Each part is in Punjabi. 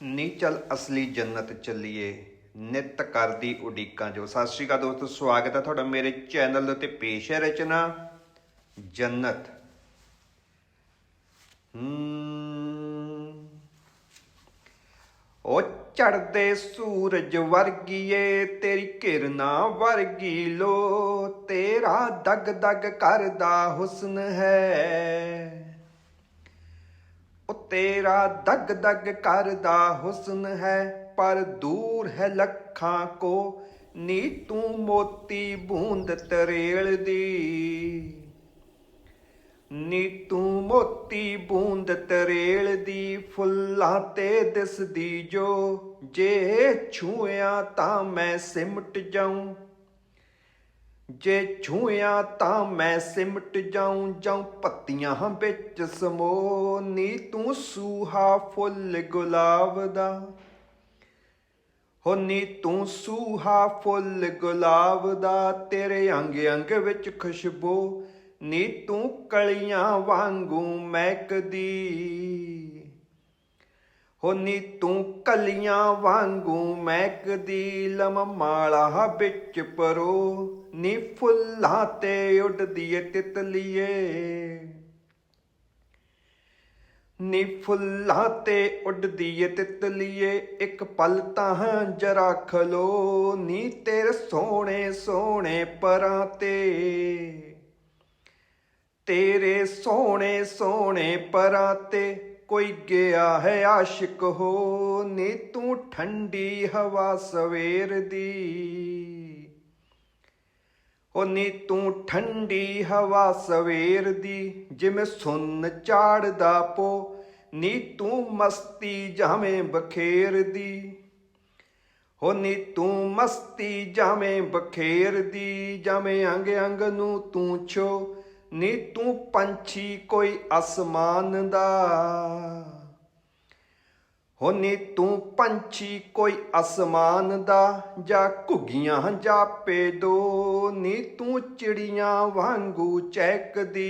ਨੀ ਚੱਲ ਅਸਲੀ ਜੰਨਤ ਚੱਲੀਏ, ਨਿਤ ਕਰਦੀ ਉਡੀਕਾਂ ਜੋ। ਸਤਿ ਸ਼੍ਰੀ ਅਕਾਲ ਦੋਸਤੋ, ਸਵਾਗਤ ਹੈ ਤੁਹਾਡਾ ਮੇਰੇ ਚੈਨਲ ਦੇ ਉੱਤੇ ਪੇਸ਼ ਹੈ ਰਚਨਾ, ਜੰਨਤ। ਉਹ ਚੜਦੇ ਸੂਰਜ ਵਰਗੀਏ, ਤੇਰੀ ਕਿਰਨਾਂ ਵਰਗੀ ਲੋ, ਤੇਰਾ ਦਗ ਦਗ ਕਰਦਾ ਹੁਸਨ ਹੈ। ਉਹ ਤੇਰਾ ਦਗ ਦਗ ਕਰਦਾ ਹੁਸਨ ਹੈ, ਪਰ ਦੂਰ ਹੈ ਲੱਖਾਂ ਕੋ। ਨੀ ਤੂੰ ਮੋਤੀ ਬੂੰਦ ਤਰੇਲ ਦੀ ਨੀ ਤੂੰ ਮੋਤੀ ਬੂੰਦ ਤਰੇਲ ਦੀ ਫੁੱਲਾਂ ਤੇ ਦਿਸਦੀ ਜੋ। ਜੇ ਛੂਇਆ ਤਾਂ ਮੈਂ ਸਿਮਟ ਜਾਉਂ ਜੇ ਛੂਇਆ ਤਾਂ ਮੈਂ ਸਿਮਟ ਜਾਉਂ ਜਾਂ ਪੱਤੀਆਂ ਵਿੱਚ ਸਮੋ ਨੀ ਤੂੰ ਸੂਹਾ ਫੁੱਲ ਗੁਲਾਬ ਦਾ। ਹੋ ਨੀ ਤੂੰ ਸੂਹਾ ਫੁੱਲ ਗੁਲਾਬ ਦਾ, ਤੇਰੇ ਅੰਗ ਅੰਗ ਵਿੱਚ ਖੁਸ਼ਬੂ। ਨੀ ਤੂੰ ਕਲੀਆਂ ਵਾਂਗੂ ਮਹਿਕਦੀ। ਹੋ ਨੀ ਤੂੰ ਕਲੀਆਂ ਵਾਂਗੂ ਮਹਿਕਦੀ ਲਮ ਮਾਲਾ ਵਿੱਚ ਪਰੋ ਨੀ ਫੁੱਲਾਂ ਤੇ ਉੱਡਦੀ ਏ ਤਿਤਲੀਏ ਨੀ ਫੁੱਲਾਂ ਤੇ ਉੱਡਦੀ ਏ ਤਿਤਲੀਏ ਇੱਕ ਪਲ ਤਾਂ ਜਰਾ ਖਲੋ, ਨੀ ਤੇਰੇ ਸੋਹਣੇ ਸੋਹਣੇ ਪਰਾਂ ਤੇ। ਤੇਰੇ ਸੋਹਣੇ ਸੋਹਣੇ ਪਰਾਂ ਤੇ ਕੋਈ ਗਿਆ ਹੈ ਆਸ਼ਿਕ ਹੋ, ਨੀ ਤੂੰ ਠੰਡੀ ਹਵਾ ਸਵੇਰ ਦੀ। ਉਹ ਨੀ ਤੂੰ ਠੰਡੀ ਹਵਾ ਸਵੇਰ ਦੀ, ਜਿਵੇਂ ਸੁੰਨ ਝਾੜਦਾ ਪੋ, ਨੀ ਤੂੰ ਮਸਤੀ ਜਾਵੇਂ ਬਖੇਰਦੀ ਹੋ ਨੀ ਤੂੰ ਮਸਤੀ ਜਾਵੇਂ ਬਖੇਰਦੀ ਜਾਵੇਂ ਅੰਗ ਅੰਗ ਨੂੰ ਤੂੰ ਛੋ, ਨੀ ਤੂੰ ਪੰਛੀ ਕੋਈ ਅਸਮਾਨ ਦਾ। ਹੋ ਨੀ ਤੂੰ ਪੰਛੀ ਕੋਈ ਅਸਮਾਨ ਦਾ, ਜਾਂ ਘੁੱਗੀਆਂ ਜਾਪੇ ਦੋ ਨੀ ਤੂੰ ਚਿੜੀਆਂ ਵਾਂਗੂ ਚਹਿਕਦੀ।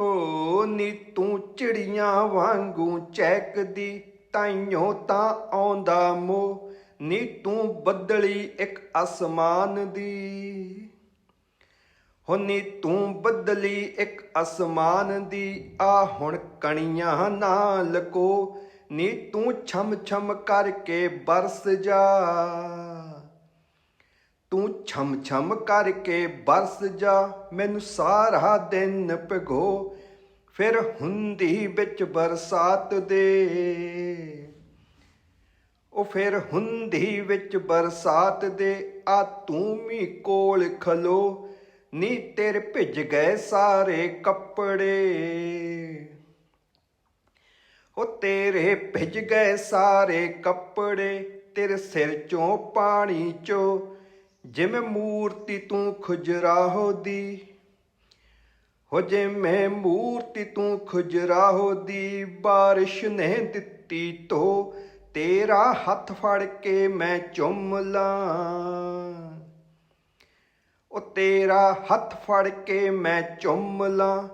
ਹੋ ਨੀ ਤੂੰ ਚਿੜੀਆਂ ਵਾਂਗੂ ਚਹਿਕਦੀ, ਤਾਈਓ ਤਾਂ ਆਉਂਦਾ ਮੋ ਨੀ ਤੂੰ ਬੱਦਲੀ ਇੱਕ ਅਸਮਾਨ ਦੀ। ਹੋ ਨੀ ਤੂੰ ਬਦਲੀ ਇੱਕ ਅਸਮਾਨ ਦੀ ਆ ਹੁਣ ਕਣੀਆਂ ਨਾਲ ਕੋ ਨੀ ਤੂੰ ਛਮ ਛਮ ਕਰਕੇ ਬਰਸ ਜਾ। ਤੂੰ ਛਮ ਛਮ ਕਰਕੇ ਬਰਸ ਜਾ, ਮੈਨੂੰ ਸਾਰਾ ਦਿਨ ਭਿਗੋ, ਫਿਰ ਹੁੰਦੀ ਵਿੱਚ ਬਰਸਾਤ ਦੇ। ਉਹ ਫਿਰ ਹੁੰਦੀ ਵਿੱਚ ਬਰਸਾਤ ਦੇ, ਆ ਤੂੰ ਵੀ ਕੋਲ ਖਲੋ ਨੀ ਤੇਰੇ ਭਿੱਜ ਗਏ ਸਾਰੇ ਕੱਪੜੇ। ਉਹ ਤੇਰੇ ਭਿੱਜ ਗਏ ਸਾਰੇ ਕੱਪੜੇ, ਤੇਰੇ ਸਿਰ ਚੋਂ ਪਾਣੀ ਚੋਂ ਜਿਵੇਂ ਮੂਰਤੀ ਤੂੰ ਖੁਜਰਾਹੋ ਦੀ ਹੋ ਜਿਵੇਂ ਮੂਰਤੀ ਤੂੰ ਖੁਜਰਾਹੋ ਦੀ ਬਾਰਿਸ਼ ਨੇ ਦਿੱਤੀ ਤੋ ਤੇਰਾ ਹੱਥ ਫੜ ਕੇ ਮੈਂ ਚੁੰਮ ਲਾਂ। ਉਹ ਤੇਰਾ ਹੱਥ ਫੜ ਕੇ ਮੈਂ ਚੁੰਮ ਲਾਂ,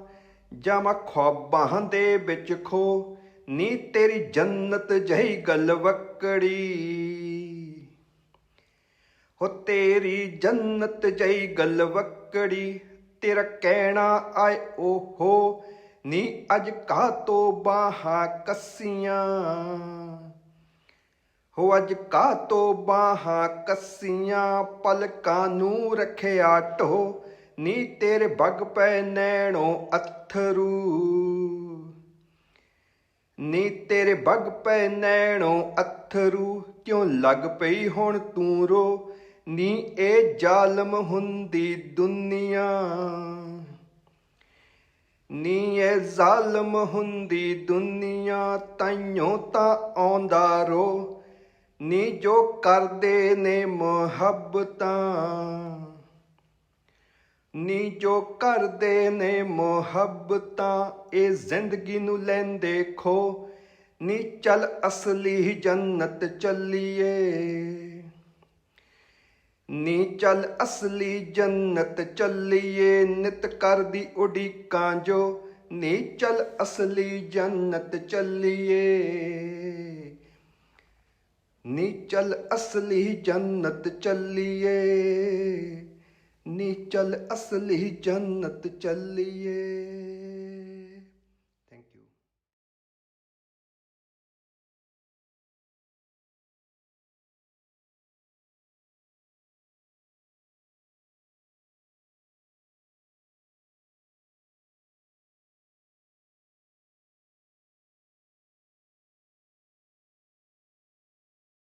ਜਾਂ ਮੈਂ ਖੁਆਬਾਂ ਦੇ ਵਿੱਚ ਖੋ, ਨੀ ਤੇਰੀ ਜੰਨਤ ਜਹੀ ਗਲਵਕੜੀ ਹੋ ਤੇਰੀ ਜੰਨਤ ਜਹੀ ਗੱਲ ਗਲਵਕੜੀ ਤੇਰਾ ਕਹਿਣਾ ਆਏ ਓਹੋ, ਨੀ ਅੱਜ ਕਾ ਤੋ ਬਾਹਾਂ ਕੱਸੀਆਂ। ਹੋ ਅੱਜ ਕਾ ਤੋ ਬਾਹਾਂ ਕੱਸੀਆਂ, ਪਲਕਾਂ ਨੂੰ ਰੱਖਿਆ ਢੋ। ਨੀ ਤੇਰੇ ਬਗ ਪੈ ਨੈਣੋ ਅਥਰੂ। ਨੀ ਤੇਰੇ ਬਗ ਪੈ ਨੈਣੋ ਅਥਰੂ, ਕਿਉਂ ਲੱਗ ਪਈ ਹੁਣ ਤੂੰ ਰੋ? ਨੀ ਇਹ ਜ਼ਾਲਮ ਹੁੰਦੀ ਦੁਨੀਆ। ਨੀ ਇਹ ਜ਼ਾਲਮ ਹੁੰਦੀ ਦੁਨੀਆ, ਤਾਈਓ ਤਾਂ ਆਉਂਦਾ ਰੋ। ਨੀ ਜੋ ਕਰਦੇ ਨੇ ਮੁਹੱਬਤਾਂ। ਨੀ ਜੋ ਕਰਦੇ ਨੇ ਮੁਹੱਬਤਾਂ, ਇਹ ਜ਼ਿੰਦਗੀ ਨੂੰ ਲੈਂਦੇ ਖੋ। ਨੀ ਚੱਲ ਅਸਲੀ ਜੰਨਤ ਚੱਲੀਏ। ਨੀ ਚੱਲ ਅਸਲੀ ਜੰਨਤ ਚੱਲੀਏ, ਨਿਤ ਕਰਦੀ ਉਡੀਕਾਂ ਜੋ ਨੀ ਚੱਲ ਅਸਲੀ ਜੰਨਤ ਚੱਲੀਏ। ਨੀ ਚੱਲ ਅਸਲੀ ਜੰਨਤ ਚੱਲੀਏ। ਨੀ ਚੱਲ ਅਸਲੀ ਜੰਨਤ ਚੱਲੀਏ।